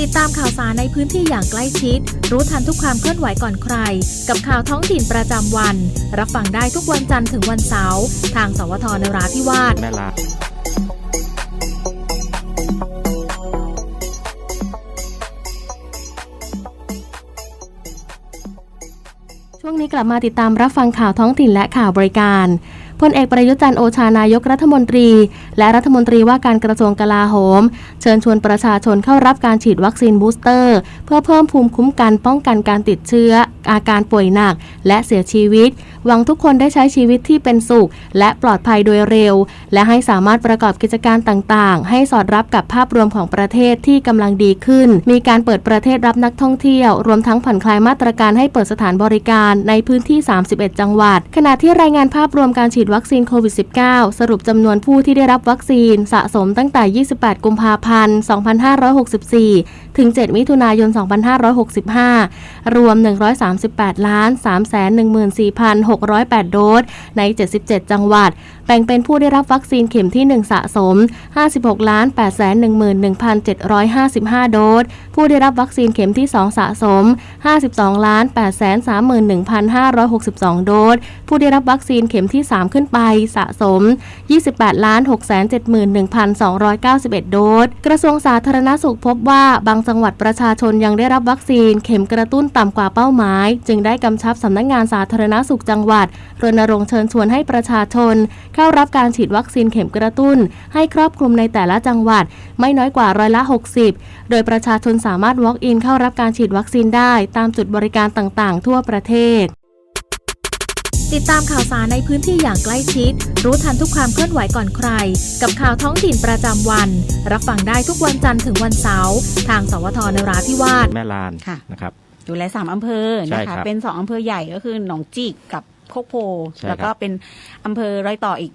ติดตามข่าวสารในพื้นที่อย่างใกล้ชิด รู้ทันทุกความเคลื่อนไหวก่อนใคร กับข่าวท้องถิ่นประจำวัน รับฟังได้ทุกวันจันทร์ถึงวันเสาร์ทางสวทนราธิวาสแม่ลาช่วงนี้กลับมาติดตามรับฟังข่าวท้องถิ่นและข่าวบริการ พลเอกประยุจันทร์โอชานายกรัฐมนตรี และรัฐมนตรีว่าการกระทรวงกลาโหม เชิญชวนประชาชนเข้ารับการฉีดวัคซีนบูสเตอร์ เพื่อเพิ่มภูมิคุ้มกันป้องกันการติดเชื้อ อาการป่วยหนัก และเสียชีวิต หวังทุกคนได้ใช้ชีวิตที่เป็นสุข และปลอดภัยโดยเร็ว และให้สามารถประกอบกิจการต่างๆ ให้สอดรับกับภาพรวมของประเทศที่กำลังดีขึ้น มีการเปิดประเทศรับนักท่องเที่ยว รวมทั้งผ่อนคลายมาตรการให้เปิดสถานบริการในพื้นที่ 31 จังหวัด ขณะที่รายงานภาพรวมการฉีดวัคซีนโควิด -19 สรุปจำนวนผู้ที่ได้รับวัคซีนสะสมตั้งแต่ 28 กุมภาพันธ์ 2564 ถึง 7 มิถุนายน 2565 รวม 1 3 38 ล้าน 314,608 โดส ใน 77 จังหวัด แบ่งเป็นผู้ได้รับวัคซีนเข็มที่ 1 สะสม 56 ล้าน 811,755 โดส ผู้ได้รับวัคซีนเข็มที่ 2 สะสม 52 ล้าน 831,562 โดส ผู้ได้รับวัคซีนเข็มที่ 3 ขึ้นไปสะสม 28 ล้าน 671,291 โดส กระทรวงสาธารณสุขพบว่าบางจังหวัดประชาชนยังได้รับวัคซีนเข็มกระตุ้นต่ำกว่าเป้าหมายจึงได้กำชับสำนักงานสาธารณสุขจังหวัด รณรงค์เชิญชวนให้ประชาชน เข้ารับการฉีดวัคซีนเข็มกระตุ้น ให้ครอบคลุมในแต่ละจังหวัด ไม่น้อยกว่าร้อยละ 60 โดยประชาชนสามารถ walk-in เข้ารับการฉีดวัคซีนได้ ตามจุดบริการต่างๆ ทั่วประเทศติดตามข่าวสารในพื้นที่อย่างใกล้ชิด รู้ทันทุกความเคลื่อนไหวก่อนใคร กับข่าวท้องถิ่นประจำวัน รับฟังได้ทุกวันจันทร์ถึงวันเสาร์ทางสวทนราธิวาสแม่ลานค่ะนะครับ ดูแลสามอำเภอใช่นะครัคะบเป็นสองอำเภอใหญ่ก็คือหนองจิกกับโคกโพใช่ครับแล้วก็เป็นอำเภอร้อยต่ออีก